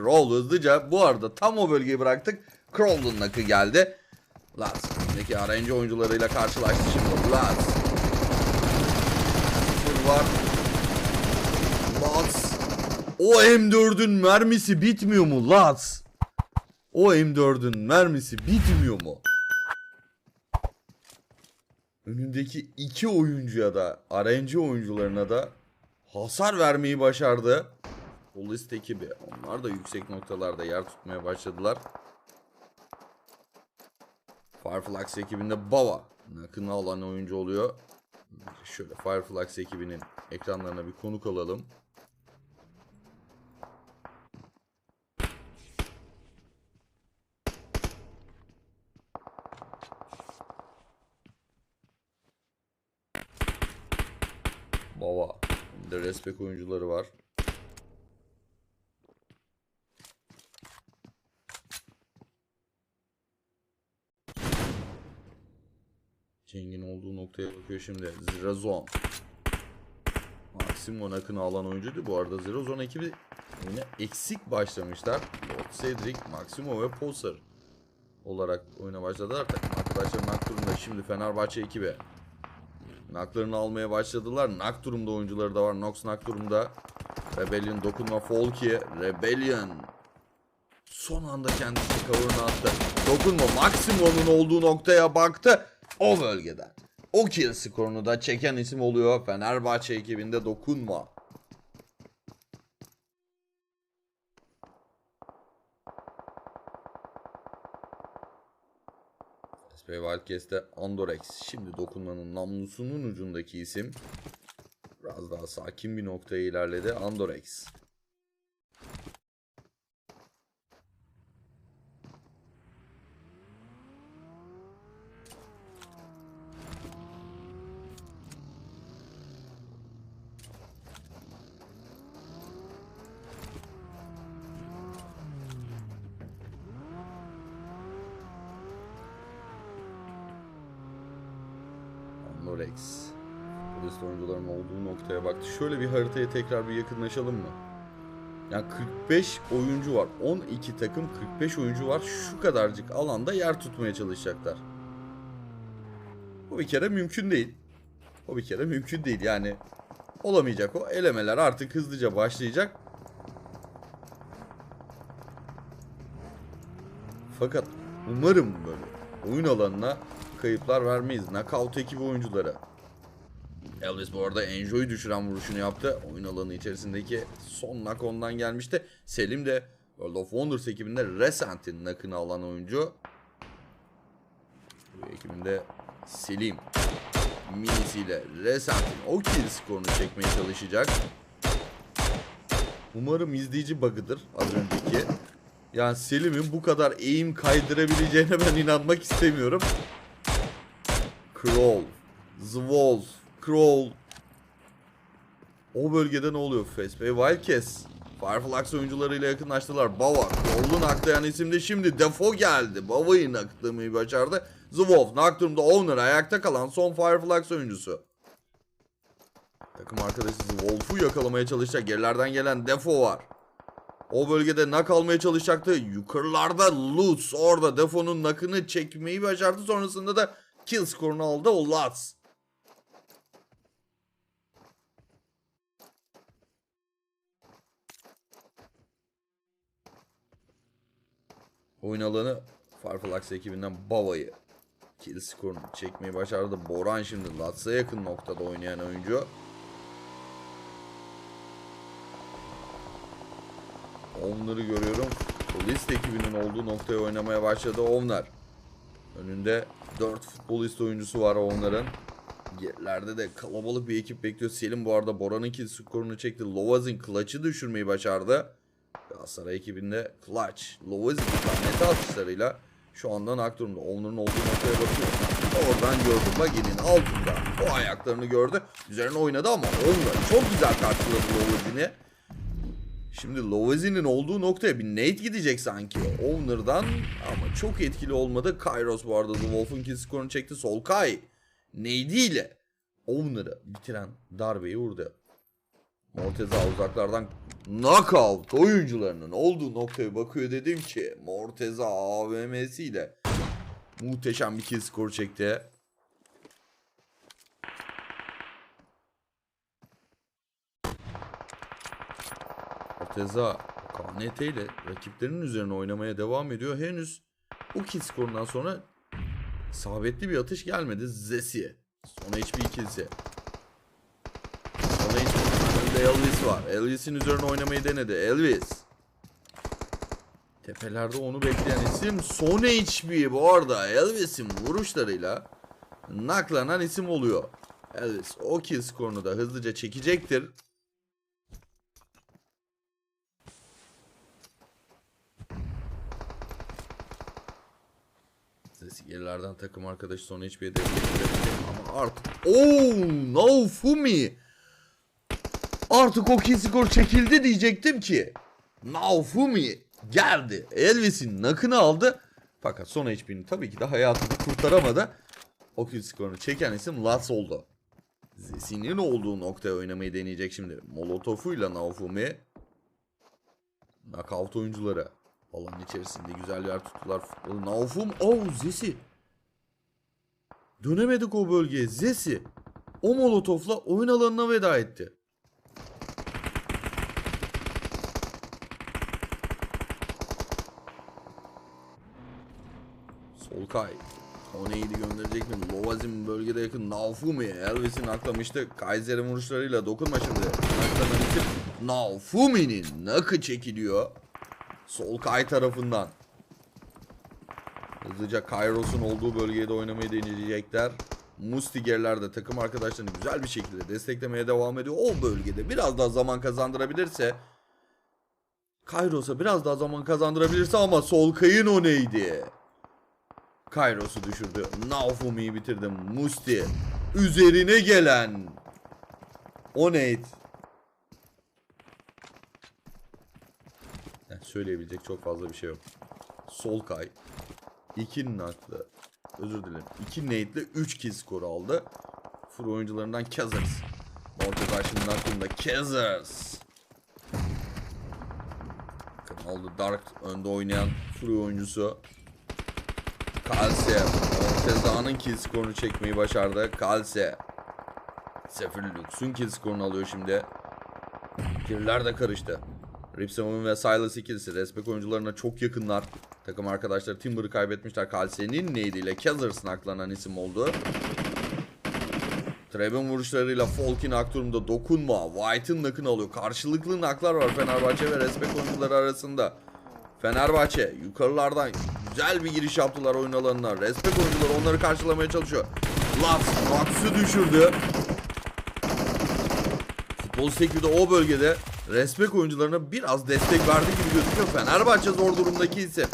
Crowl hızlıca bu arada tam o bölgeyi bıraktık. Crowl'un nakı geldi. Laz. Öndeki RNG oyuncularıyla karşılaştı şimdi. Sıfır var. Laz. O M4'ün mermisi bitmiyor mu Laz? O M4'ün mermisi bitmiyor mu? Önündeki iki oyuncuya da RNG oyuncularına da hasar vermeyi başardı. Polis ekibi. Onlar da yüksek noktalarda yer tutmaya başladılar. Fireflux ekibinde Bava nakını alan oyuncu oluyor. Şöyle Fireflux ekibinin ekranlarına bir konuk alalım. Bava. Bir de respek oyuncuları var. Ceng'in olduğu noktaya bakıyor şimdi. Zirazon. Maksimum akını alan oyuncuydu. Bu arada Zirazon ekibi yine eksik başlamışlar. Lord Cedric, Maximo ve Poser olarak oyuna başladılar. Takım arkadaşları Naktur'un şimdi Fenerbahçe ekibi. Naklarını almaya başladılar. Nak durumda oyuncuları da var. Nox nak durumda. Rebellion dokunma Folki'ye. Rebellion son anda kendisini kavuruna attı. Dokunma Maximo'nun olduğu noktaya baktı. O bölgeden. O kill skorunu da çeken isim oluyor. Fenerbahçe ekibinde dokunma. SP Wildcats'te Andorex. Şimdi dokunmanın namlusunun ucundaki isim. Biraz daha sakin bir noktaya ilerledi. Andorex. Andorex. Polis oyuncuların olduğu noktaya baktı. Şöyle bir haritaya tekrar bir yakınlaşalım mı? Yani 45 oyuncu var. 12 takım 45 oyuncu var. Şu kadarcık alanda yer tutmaya çalışacaklar. Bu bir kere mümkün değil. O bir kere mümkün değil. Yani olamayacak o. Elemeler artık hızlıca başlayacak. Fakat umarım böyle oyun alanına kayıplar vermeyiz. Knockout ekibi oyuncuları. Elvis bu arada Enjoy'u düşüren vuruşunu yaptı. Oyun alanı içerisindeki son knock ondan gelmişti. Selim de World of Wonders ekibinde Resent'in knock'ını alan oyuncu. Bu ekibinde Selim minisiyle Resent'in o kill skorunu çekmeye çalışacak. Umarım izleyici bug'ıdır az önceki. Yani Selim'in bu kadar eğim kaydırabileceğine ben inanmak istemiyorum. Kroll, Zwolf, Kroll. O bölgede ne oluyor? Fespe Wildcats. Fireflux oyuncularıyla yakınlaştılar. Bava, Kroll'un aklayan isimde şimdi Defo geldi. Bava'yı naklamayı başardı. Zwolf, Nocturne'da Owner ayakta kalan son Fireflux oyuncusu. Takım arkadaşı Zwolf'u yakalamaya çalışacak. Gerilerden gelen Defo var. O bölgede nak almaya çalışacaktı. Yukarılarda Lutz orada Defo'nun nakını çekmeyi başardı. Sonrasında da kill skorunu aldı o Lutz. Oyun alanı Farfalax ekibinden Bava'yı kill skorunu çekmeyi başardı. Boran şimdi Lutz'a yakın noktada oynayan oyuncu. Onları görüyorum. Polis ekibinin olduğu noktaya oynamaya başladı Ovner. Önünde 4 futbolist oyuncusu var onların. Yerlerde de kalabalık bir ekip bekliyor. Selim bu arada Boran'ın kill skorunu çekti. Lovaz'ın clutch'ı düşürmeyi başardı. Galatasaray ekibinde clutch. Lovaz'ın net atışlarıyla şu anda nak durumda. Onların olduğu noktaya bakıyor. Oradan gördü. Bagi'nin altında. O ayaklarını gördü. Üzerine oynadı ama onlar çok güzel karşıladı Lovaz'ini. Şimdi Lovazi'nin olduğu noktaya bir nade gidecek sanki. Owner'dan ama çok etkili olmadı. Kairos bu arada The Wolf'un kill skorunu çekti. Solkay nade'iyle Owner'ı bitiren darbeyi vurdu. Morteza uzaklardan knockout oyuncularının olduğu noktaya bakıyor dedim ki Morteza AVM'siyle muhteşem bir kill skor çekti. Morteza KNT ile rakiplerinin üzerine oynamaya devam ediyor. Henüz kill skorundan sonra isabetli bir atış gelmedi Zesi'ye. Son HP ikilisi. Sonra hiç önünde Elvis var. Elvis'in üzerine oynamayı denedi. Elvis. Tepelerde onu bekleyen isim son HP bu arada. Elvis'in vuruşlarıyla naklanan isim oluyor. Elvis o kill skorunu da hızlıca çekecektir. Sesi gerilerden takım arkadaşı son HP'ye destek verecek ama artık ooo Naofumi! Artık o skor çekildi diyecektim ki Naofumi geldi. Elvis'in nakını aldı. Fakat son HP'nin tabii ki de hayatını kurtaramadı. O skorunu çeken isim Lats oldu. Zesi'nin olduğu noktaya oynamayı deneyecek şimdi. Molotov'uyla Naofumi. Knockout oyuncuları alan içerisinde güzel yer tuttular futbolu. Naufum, oh Zesi. Dönemedik o bölgeye. Zesi. O molotofla oyun alanına veda etti. Solkay. O neydi gönderecek mi? Lovazin bölgede yakın Naufumi. Elvis'in aklamıştı. Kaiser'in vuruşlarıyla dokunma şimdi. Naklanan isim Naufumi'nin nakı çekiliyor. Solkay tarafından. Hızlıca Kairos'un olduğu bölgeye de oynamayı deneyecekler. Mustigerler de takım arkadaşlarını güzel bir şekilde desteklemeye devam ediyor. O bölgede biraz daha zaman kazandırabilirse Kairos'a biraz daha zaman kazandırabilirse ama Solkay'ın o neydi? Kairos'u düşürdü. Naufumi'yi bitirdi. Musti. Üzerine gelen Onate. Yani söyleyebilecek çok fazla bir şey yok. Solkay. 2 naklı. Özür dilerim. 2 nade'le 3 kill skoru aldı. Fur oyuncularından Kazers. Mortez şimdi aklımda Kazers. Oldu Dark önde oynayan Fur oyuncusu. Kalse. Morteza'nın kill skorunu çekmeyi başardı. Kalse. Sefer Lux'un kill skorunu alıyor şimdi. Killer de karıştı. Ripsamov'un ve Silas ikilisi respek oyuncularına çok yakınlar. Takım arkadaşları Timber'ı kaybetmişler. Kalse'nin neydiyle Kazars'ın aklanan isim oldu. Trebin vuruşlarıyla Falk'in akturumda dokunma. White'ın nakını alıyor. Karşılıklı naklar var Fenerbahçe ve respek oyuncuları arasında. Fenerbahçe yukarılardan güzel bir giriş yaptılar oyun alanına. Respek oyuncuları onları karşılamaya çalışıyor. Lats, Max'ı düşürdü. Futbol 8'de o bölgede Respek oyuncularına biraz destek verdi gibi gözüküyor. Fenerbahçe zor durumdaki isim.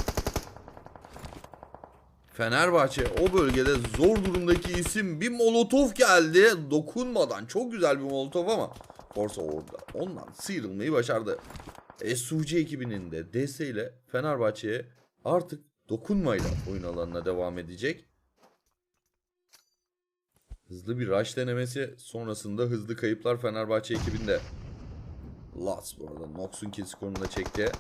Fenerbahçe o bölgede zor durumdaki isim bir molotof geldi. Dokunmadan çok güzel bir molotof ama Forza orada ondan sıyrılmayı başardı. SUC ekibinin de desteğiyle Fenerbahçe'ye artık dokunmayla oyun alanına devam edecek. Hızlı bir rush denemesi sonrasında hızlı kayıplar Fenerbahçe ekibinde. Lats bu arada Nox'un kill skorunu da çekti.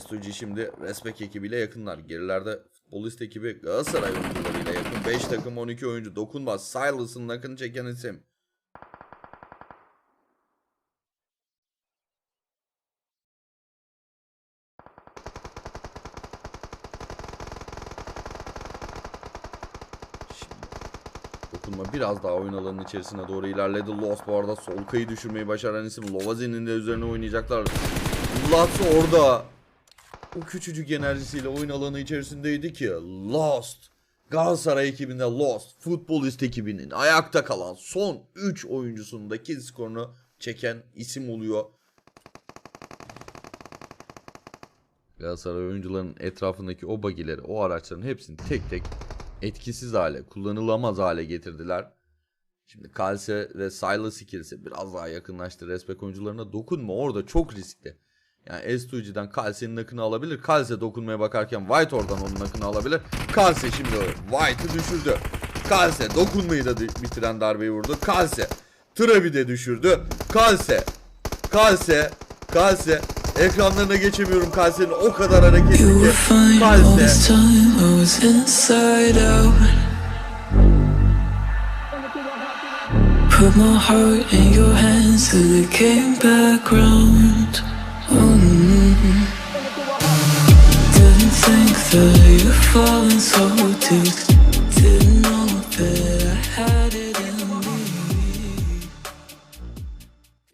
SOG şimdi Respek ekibiyle yakınlar. Gerilerde futbolist ekibi Galatasaray oyuncularıyla yakın. 5 takım 12 oyuncu dokunmaz. Silas'ın nakını çeken isim. Şimdi dokunma biraz daha oyun alanının içerisine doğru ilerledi. Lost bu arada Solkay'ı düşürmeyi başaran isim. Lovazin'in de üzerine oynayacaklar. Lost orada o küçücük enerjisiyle oyun alanı içerisindeydi ki Lost Galatasaray ekibinde Lost futbolist ekibinin ayakta kalan son 3 oyuncusundaki skorunu çeken isim oluyor. Galatasaray oyuncularının etrafındaki o bagileri, o araçların hepsini tek tek etkisiz hale, kullanılamaz hale getirdiler. Şimdi Kalse ve Silas ikilisi biraz daha yakınlaştı. Respek oyuncularına dokunma orada çok riskli. Yani S2G'den Kalse'nin nakını alabilir. Kalse dokunmaya bakarken White oradan onun nakını alabilir. Kalse şimdi White'ı düşürdü. Kalse dokunmayı da bitiren darbeyi vurdu. Kalse Travi de düşürdü. Kalse Kalse Kalse. Ekranlarına geçemiyorum Kalse'nin o kadar hareketli ki. Kalse. Put my heart in your hands till it came back round. Mm. Didn't think that you'd fallen so